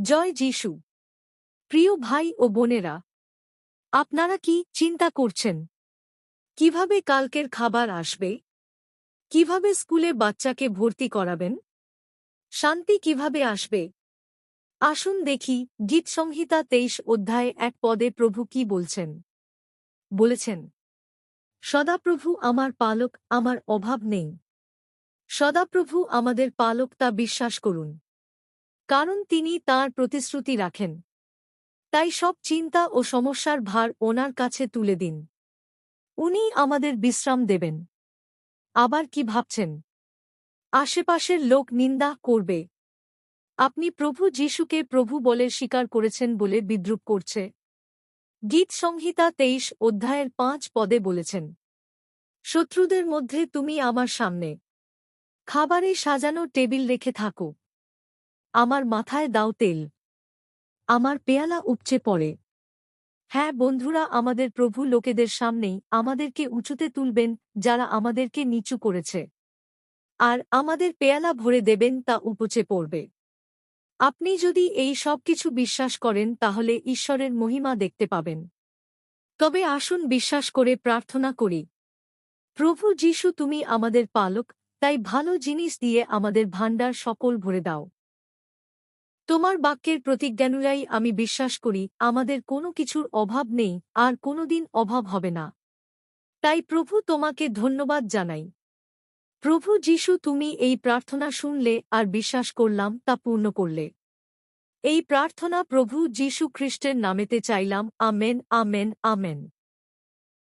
জয় যিশু। প্রিয় ভাই ও বোনেরা, আপনারা কি চিন্তা করছেন? কীভাবে কালকের খাবার আসবে? কীভাবে স্কুলে বাচ্চাকে ভর্তি করাবেন? শান্তি কীভাবে আসবে? আসুন দেখি গীত সংহিতা তেইশ অধ্যায়ে এক পদে প্রভু কি বলছেন? বলেছেন, সদাপ্রভু আমার পালক, আমার অভাব নেই। সদাপ্রভু আমাদের পালক তা বিশ্বাস করুন। কারণ তিনি তার প্রতিশ্রুতি রাখেন। তাই সব চিন্তা ও সমস্যার ভার ওনার কাছে তুলে দিন। উনি আমাদের বিশ্রাম দেবেন। আবার কি ভাবছেন? আশেপাশের লোক নিন্দা করবে। আপনি প্রভু যিশুকে প্রভু বলে স্বীকার করেছেন বলে বিদ্রুপ করছে। গীত সংহিতা তেইশ অধ্যায়ের পাঁচ পদে বলেছেন, শত্রুদের মধ্যে তুমি আমার সামনে। খাবারে সাজানো টেবিল রেখে থাকো। আমার মাথায় দাও তেল। আমার পেয়ালা উপচে পড়ে। হ্যাঁ বন্ধুরা, আমাদের প্রভু লোকেদের সামনেই আমাদেরকে উঁচুতে তুলবেন, যারা আমাদেরকে নিচু করেছে। আর আমাদের পেয়ালা ভরে দেবেন, তা উপচে পড়বে। আপনি যদি এই সব কিছু বিশ্বাস করেন, তাহলে ঈশ্বরের মহিমা দেখতে পাবেন। তবে আসুন বিশ্বাস করে প্রার্থনা করি। প্রভু যিশু, তুমি আমাদের পালক, তাই ভালো জিনিস দিয়ে আমাদের ভাণ্ডার সকল ভরে দাও। তোমার বাক্যের প্রতিজ্ঞানুযায়ী আমি বিশ্বাস করি, আমাদের কোনো কিছুর অভাব নেই, আর কোনোদিন অভাব হবে না। তাই প্রভু তোমাকে ধন্যবাদ জানাই। প্রভু যিশু, তুমি এই প্রার্থনা শুনলে আর বিশ্বাস করলাম তা পূর্ণ করলে। এই প্রার্থনা প্রভু যিশু খ্রিস্টের নামেতে চাইলাম, আমেন আমেন আমেন।